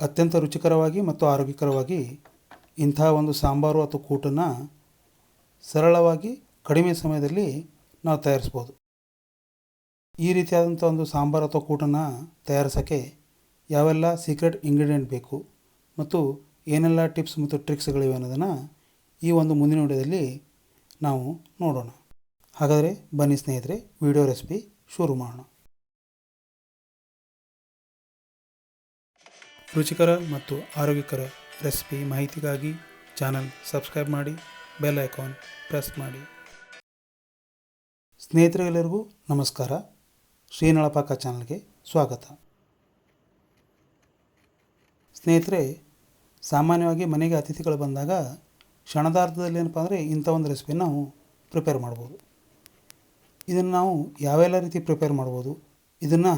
ಅತ್ಯಂತ ರುಚಿಕರವಾಗಿ ಮತ್ತು ಆರೋಗ್ಯಕರವಾಗಿ ಇಂಥ ಒಂದು ಸಾಂಬಾರು ಅಥವಾ ಕೂಟನ್ನು ಸರಳವಾಗಿ ಕಡಿಮೆ ಸಮಯದಲ್ಲಿ ನಾವು ತಯಾರಿಸ್ಬೋದು. ಈ ರೀತಿಯಾದಂಥ ಒಂದು ಸಾಂಬಾರು ಅಥವಾ ಕೂಟನ್ನು ತಯಾರಿಸೋಕ್ಕೆ ಯಾವೆಲ್ಲ ಸೀಕ್ರೆಟ್ ಇಂಗ್ರೀಡಿಯೆಂಟ್ ಬೇಕು ಮತ್ತು ಏನೆಲ್ಲ ಟಿಪ್ಸ್ ಮತ್ತು ಟ್ರಿಕ್ಸ್ಗಳಿವೆ ಅನ್ನೋದನ್ನು ಈ ಒಂದು ಮುಂದಿನ ವಿಡಿಯೋದಲ್ಲಿ ನಾವು ನೋಡೋಣ. ಹಾಗಾದರೆ ಬನ್ನಿ ಸ್ನೇಹಿತರೆ, ವಿಡಿಯೋ ರೆಸಿಪಿ ಶುರು ಮಾಡೋಣ. ರುಚಿಕರ ಮತ್ತು ಆರೋಗ್ಯಕರ ರೆಸಿಪಿ ಮಾಹಿತಿಗಾಗಿ ಚಾನಲ್ ಸಬ್ಸ್ಕ್ರೈಬ್ ಮಾಡಿ, ಬೆಲ್ ಐಕಾನ್ ಪ್ರೆಸ್ ಮಾಡಿ. ಸ್ನೇಹಿತರೆಲ್ಲರಿಗೂ ನಮಸ್ಕಾರ. ಶ್ರೀನಳಪಾಕ ಚಾನಲ್ಗೆ ಸ್ವಾಗತ. ಸ್ನೇಹಿತರೆ, ಸಾಮಾನ್ಯವಾಗಿ ಮನೆಗೆ ಅತಿಥಿಗಳು ಬಂದಾಗ ಕ್ಷಣದಾರ್ಧದಲ್ಲಿ ಏನಪ್ಪ ಅಂದರೆ ಇಂಥ ಒಂದು ರೆಸಿಪಿ ನಾವು ಪ್ರಿಪೇರ್ ಮಾಡ್ಬೋದು. ಇದನ್ನು ನಾವು ಯಾವೆಲ್ಲ ರೀತಿ ಪ್ರಿಪೇರ್ ಮಾಡ್ಬೋದು, ಇದನ್ನು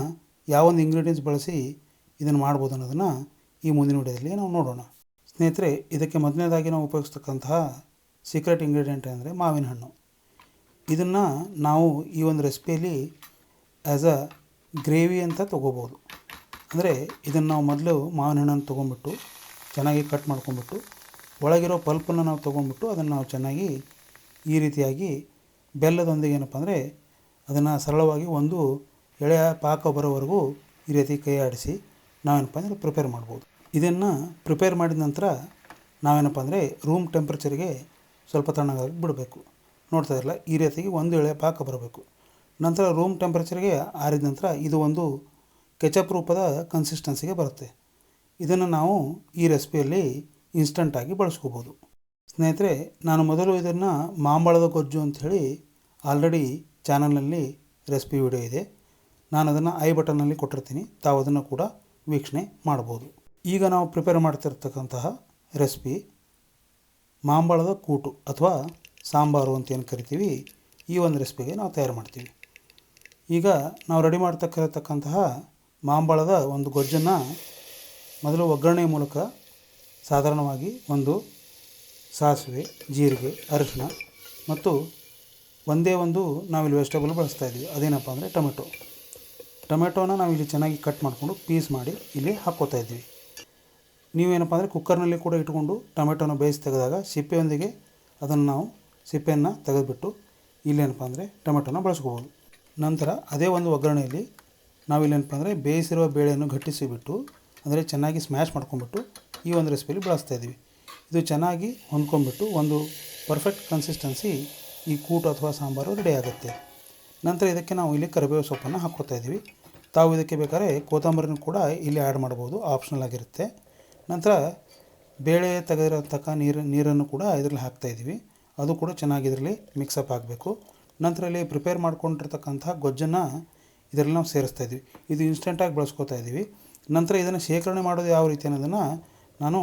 ಯಾವೊಂದು ಇಂಗ್ರೀಡಿಯೆಂಟ್ಸ್ ಬಳಸಿ ಇದನ್ನು ಮಾಡ್ಬೋದು ಅನ್ನೋದನ್ನು ಈ ಮುಂದಿನ ವಿಡಿಯೋದಲ್ಲಿ ನಾವು ನೋಡೋಣ. ಸ್ನೇಹಿತರೆ, ಇದಕ್ಕೆ ಮೊದಲನೇದಾಗಿ ನಾವು ಉಪಯೋಗಿಸ್ತಕ್ಕಂತಹ ಸೀಕ್ರೆಟ್ ಇಂಗ್ರೀಡಿಯೆಂಟ್ ಅಂದರೆ ಮಾವಿನ ಹಣ್ಣು. ಇದನ್ನು ನಾವು ಈ ಒಂದು ರೆಸಿಪಿಯಲ್ಲಿ ಆ್ಯಸ್ ಅ ಗ್ರೇವಿ ಅಂತ ತೊಗೋಬೋದು. ಅಂದರೆ ಇದನ್ನು ನಾವು ಮೊದಲು ಮಾವಿನ ಹಣ್ಣನ್ನು ತೊಗೊಂಬಿಟ್ಟು ಚೆನ್ನಾಗಿ ಕಟ್ ಮಾಡ್ಕೊಂಬಿಟ್ಟು ಒಳಗಿರೋ ಪಲ್ಪನ್ನು ನಾವು ತೊಗೊಂಡ್ಬಿಟ್ಟು ಅದನ್ನು ನಾವು ಚೆನ್ನಾಗಿ ಈ ರೀತಿಯಾಗಿ ಬೆಲ್ಲದೊಂದಿಗೆ ಏನಪ್ಪ ಅಂದರೆ ಅದನ್ನು ಸರಳವಾಗಿ ಒಂದು ಎಳೆಯ ಪಾಕ ಬರೋವರೆಗೂ ಈ ರೀತಿ ಕೈ ಆಡಿಸಿ ನಾವೇನಪ್ಪ ಅಂದರೆ ಪ್ರಿಪೇರ್ ಮಾಡ್ಬೋದು. ಇದನ್ನು ಪ್ರಿಪೇರ್ ಮಾಡಿದ ನಂತರ ನಾವೇನಪ್ಪ ಅಂದರೆ ರೂಮ್ ಟೆಂಪ್ರೇಚರ್ಗೆ ಸ್ವಲ್ಪ ತಣ್ಣಗಾಗಿ ಬಿಡಬೇಕು. ನೋಡ್ತಾ ಇರಲ್ಲ ಈ ರೀತಿಯಾಗಿ ಒಂದು ಎಳೆ ಪಾಕ ಬರಬೇಕು. ನಂತರ ರೂಮ್ ಟೆಂಪ್ರೇಚರ್ಗೆ ಆರಿದ ನಂತರ ಇದು ಒಂದು ಕೆಚಪ್ ರೂಪದ ಕನ್ಸಿಸ್ಟೆನ್ಸಿಗೆ ಬರುತ್ತೆ. ಇದನ್ನು ನಾವು ಈ ರೆಸಿಪಿಯಲ್ಲಿ ಇನ್ಸ್ಟಂಟಾಗಿ ಬಳಸ್ಕೋಬೋದು. ಸ್ನೇಹಿತರೆ, ನಾನು ಮೊದಲು ಇದನ್ನು ಮಾಂಬಳದ ಗೊಜ್ಜು ಅಂಥೇಳಿ ಆಲ್ರೆಡಿ ಚಾನಲ್ನಲ್ಲಿ ರೆಸಿಪಿ ವಿಡಿಯೋ ಇದೆ. ನಾನು ಅದನ್ನು ಐ ಬಟನ್ನಲ್ಲಿ ಕೊಟ್ಟಿರ್ತೀನಿ. ತಾವು ಅದನ್ನು ಕೂಡ ವೀಕ್ಷಣೆ ಮಾಡ್ಬೋದು ಈಗ ನಾವು ಪ್ರಿಪೇರ್ ಮಾಡ್ತಿರ್ತಕ್ಕಂತಹ ರೆಸಿಪಿ ಮಾಂಬಳದ ಕೂಟು ಅಥವಾ ಸಾಂಬಾರು ಅಂತ ಏನು ಕರಿತೀವಿ, ಈ ಒಂದು ರೆಸಿಪಿಗೆ ನಾವು ತಯಾರು ಮಾಡ್ತೀವಿ. ಈಗ ನಾವು ರೆಡಿ ಮಾಡ್ತಕ್ಕಿರತಕ್ಕಂತಹ ಮಾಂಬಳದ ಒಂದು ಗೊಜ್ಜನ್ನು ಮೊದಲು ಒಗ್ಗರಣೆ ಮೂಲಕ ಸಾಧಾರಣವಾಗಿ ಒಂದು ಸಾಸಿವೆ, ಜೀರಿಗೆ, ಅರಿಶಿನ ಮತ್ತು ಒಂದೇ ಒಂದು ನಾವಿಲ್ಲಿ ವೆಜಿಟೇಬಲ್ ಬಳಸ್ತಾ ಇದ್ದೀವಿ. ಅದೇನಪ್ಪ ಅಂದರೆ ಟೊಮೆಟೊ. ಟೊಮೆಟೊನ ಇಲ್ಲಿ ಚೆನ್ನಾಗಿ ಕಟ್ ಮಾಡಿಕೊಂಡು ಪೀಸ್ ಮಾಡಿ ಇಲ್ಲಿ ಹಾಕ್ಕೋತಾ ಇದ್ದೀವಿ. ನೀವೇನಪ್ಪ ಅಂದರೆ ಕುಕ್ಕರ್ನಲ್ಲಿ ಕೂಡ ಇಟ್ಕೊಂಡು ಟೊಮೆಟೊನ ಬೇಯಿಸಿ ತೆಗೆದಾಗ ಸಿಪ್ಪೆಯೊಂದಿಗೆ ಅದನ್ನು ನಾವು ಸಿಪ್ಪೆಯನ್ನು ತೆಗೆದುಬಿಟ್ಟು ಇಲ್ಲೇನಪ್ಪ ಅಂದರೆ ಟೊಮೆಟೊನ ಬಳಸ್ಕೋಬೋದು. ನಂತರ ಅದೇ ಒಂದು ಒಗ್ಗರಣೆಯಲ್ಲಿ ನಾವಿಲ್ಲೇನಪ್ಪ ಅಂದರೆ ಬೇಯಿಸಿರುವ ಬೇಳೆಯನ್ನು ಗಟ್ಟಿಸಿಬಿಟ್ಟು ಅಂದರೆ ಚೆನ್ನಾಗಿ ಸ್ಮ್ಯಾಶ್ ಮಾಡ್ಕೊಂಡ್ಬಿಟ್ಟು ಈ ಒಂದು ರೆಸಿಪಿಲಿ ಬಳಸ್ತಾ ಇದ್ದೀವಿ. ಇದು ಚೆನ್ನಾಗಿ ಹೊಂದ್ಕೊಂಡ್ಬಿಟ್ಟು ಒಂದು ಪರ್ಫೆಕ್ಟ್ ಕನ್ಸಿಸ್ಟೆನ್ಸಿ ಈ ಕೂಟು ಅಥವಾ ಸಾಂಬಾರು ರೆಡಿ ಆಗುತ್ತೆ. ನಂತರ ಇದಕ್ಕೆ ನಾವು ಇಲ್ಲಿ ಕರಿಬೇವು ಸೊಪ್ಪನ್ನು ಹಾಕ್ಕೋತಾ ಇದ್ದೀವಿ. ತಾವು ಇದಕ್ಕೆ ಬೇಕಾದ್ರೆ ಕೊತ್ತಂಬರಿನೂ ಕೂಡ ಇಲ್ಲಿ ಆ್ಯಡ್ ಮಾಡ್ಬೋದು ಆಪ್ಷನಲ್ ಆಗಿರುತ್ತೆ. ನಂತರ ಬೇಳೆ ತೆಗೆದಿರತಕ್ಕ ನೀರು, ನೀರನ್ನು ಕೂಡ ಇದರಲ್ಲಿ ಹಾಕ್ತಾಯಿದ್ದೀವಿ ಅದು ಕೂಡ ಚೆನ್ನಾಗಿ ಇದರಲ್ಲಿ ಮಿಕ್ಸಪ್ ಆಗಬೇಕು. ನಂತರ ಇಲ್ಲಿ ಪ್ರಿಪೇರ್ ಮಾಡ್ಕೊಂಡಿರ್ತಕ್ಕಂಥ ಗೊಜ್ಜನ್ನು ಇದರಲ್ಲಿ ನಾವು ಸೇರಿಸ್ತಾ ಇದ್ದೀವಿ. ಇದು ಇನ್ಸ್ಟೆಂಟಾಗಿ ಬಳಸ್ಕೊತಾ ಇದ್ದೀವಿ. ನಂತರ ಇದನ್ನು ಶೇಖರಣೆ ಮಾಡೋದು ಯಾವ ರೀತಿ ಅನ್ನೋದನ್ನು ನಾನು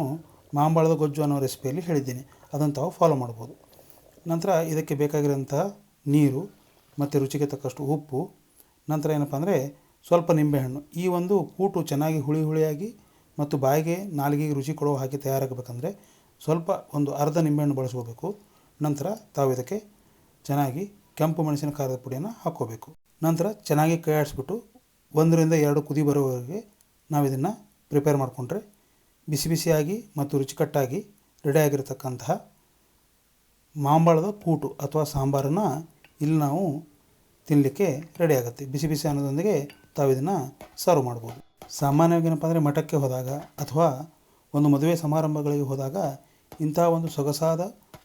ಮಾಂಬಳದ ಗೊಜ್ಜು ಅನ್ನೋ ರೆಸಿಪಿಯಲ್ಲಿ ಹೇಳಿದ್ದೀನಿ. ಅದನ್ನು ತಾವು ಫಾಲೋ ಮಾಡ್ಬೋದು. ನಂತರ ಇದಕ್ಕೆ ಬೇಕಾಗಿರೋಂಥ ನೀರು ಮತ್ತು ರುಚಿಗೆ ತಕ್ಕಷ್ಟು ಉಪ್ಪು. ನಂತರ ಏನಪ್ಪ ಅಂದರೆ ಸ್ವಲ್ಪ ನಿಂಬೆಹಣ್ಣು. ಈ ಒಂದು ಕೂಟು ಚೆನ್ನಾಗಿ ಹುಳಿ ಹುಳಿಯಾಗಿ ಮತ್ತು ಬಾಯಿಗೆ ನಾಲಿಗೆಗೆ ರುಚಿ ಕೊಡುವ ಹಾಗೆ ತಯಾರಾಗಬೇಕಂದ್ರೆ ಸ್ವಲ್ಪ ಒಂದು ಅರ್ಧ ನಿಂಬೆಹಣ್ಣು ಬಳಸ್ಕೋಬೇಕು. ನಂತರ ತಾವು ಇದಕ್ಕೆ ಚೆನ್ನಾಗಿ ಕೆಂಪು ಮೆಣಸಿನ ಖಾರದ ಪುಡಿಯನ್ನು ಹಾಕ್ಕೋಬೇಕು. ನಂತರ ಚೆನ್ನಾಗಿ ಕೈ ಆಡಿಸ್ಬಿಟ್ಟು ಒಂದರಿಂದ ಎರಡು ಕುದಿ ಬರೋವರೆಗೆ ನಾವು ಇದನ್ನು ಪ್ರಿಪೇರ್ ಮಾಡಿಕೊಂಡ್ರೆ ಬಿಸಿ ಬಿಸಿಯಾಗಿ ಮತ್ತು ರುಚಿಕಟ್ಟಾಗಿ ರೆಡಿಯಾಗಿರ್ತಕ್ಕಂತಹ ಮಾಂಬಳದ ಕೂಟು ಅಥವಾ ಸಾಂಬಾರನ್ನು ಇಲ್ಲಿ ನಾವು ತಿನ್ನಲಿಕ್ಕೆ ರೆಡಿ ಆಗುತ್ತೆ. ಬಿಸಿ ಬಿಸಿ ಅನ್ನೋದೊಂದಿಗೆ ತಾವು ಇದನ್ನು ಸರ್ವ್ ಮಾಡ್ಬೋದು. ಸಾಮಾನ್ಯವಾಗಿ ಏನಪ್ಪ ಅಂದರೆ ಮಠಕ್ಕೆ ಹೋದಾಗ ಅಥವಾ ಒಂದು ಮದುವೆ ಸಮಾರಂಭಗಳಿಗೆ ಹೋದಾಗ ಇಂಥ ಒಂದು ಸೊಗಸಾದ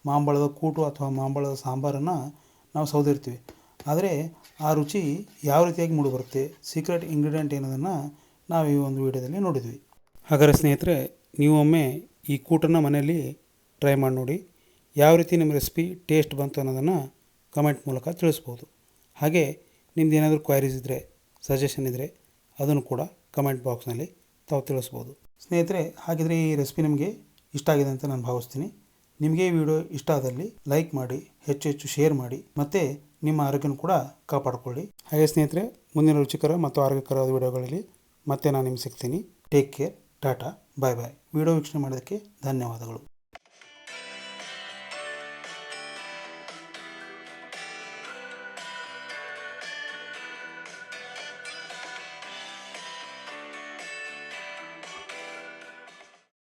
ಮಾಂಬಳದ ಕೂಟು ಅಥವಾ ಮಾಂಬಳದ ಸಾಂಬಾರನ್ನು ನಾವು ಸೌದಿರ್ತೀವಿ. ಆದರೆ ಆ ರುಚಿ ಯಾವ ರೀತಿಯಾಗಿ ಮೂಡಿಬರುತ್ತೆ ಸೀಕ್ರೆಟ್ ಇಂಗ್ರೀಡಿಯೆಂಟ್ ಏನೋದನ್ನು ನಾವು ಈ ಒಂದು ವಿಡಿಯೋದಲ್ಲಿ ನೋಡಿದ್ವಿ. ಹಾಗಾದರೆ ಸ್ನೇಹಿತರೆ, ನೀವು ಒಮ್ಮೆ ಈ ಕೂಟನ್ನು ಮನೆಯಲ್ಲಿ ಟ್ರೈ ಮಾಡಿ ನೋಡಿ, ಯಾವ ರೀತಿ ನಿಮ್ಮ ರೆಸಿಪಿ ಟೇಸ್ಟ್ ಬಂತು ಅನ್ನೋದನ್ನು ಕಮೆಂಟ್ ಮೂಲಕ ತಿಳಿಸ್ಬೋದು. ಹಾಗೆ ನಿಮ್ದು ಏನಾದರೂ ಕ್ವೈರೀಸ್ ಇದ್ದರೆ ಸಜೆಷನ್ ಇದ್ದರೆ ಅದನ್ನು ಕೂಡ ಕಮೆಂಟ್ ಬಾಕ್ಸ್ನಲ್ಲಿ ತಾವು ತಿಳಿಸ್ಬೋದು. ಸ್ನೇಹಿತರೆ, ಹಾಗಿದ್ರೆ ಈ ರೆಸಿಪಿ ನಿಮಗೆ ಇಷ್ಟ ಆಗಿದೆ ಅಂತ ನಾನು ಭಾವಿಸ್ತೀನಿ. ನಿಮಗೆ ಈ ವಿಡಿಯೋ ಇಷ್ಟ ಆದಲ್ಲಿ ಲೈಕ್ ಮಾಡಿ, ಹೆಚ್ಚು ಹೆಚ್ಚು ಶೇರ್ ಮಾಡಿ, ಮತ್ತು ನಿಮ್ಮ ಆರೋಗ್ಯನ ಕೂಡ ಕಾಪಾಡಿಕೊಳ್ಳಿ. ಹಾಗೆ ಸ್ನೇಹಿತರೆ, ಮುಂದಿನ ರುಚಿಕರ ಮತ್ತು ಆರೋಗ್ಯಕರವಾದ ವಿಡಿಯೋಗಳಲ್ಲಿ ಮತ್ತೆ ನಾನು ನಿಮ್ಗೆ ಸಿಗ್ತೀನಿ. Take care tata bye bye video ವೀಕ್ಷಣೆ ಮಾಡೋದಕ್ಕೆ ಧನ್ಯವಾದಗಳು.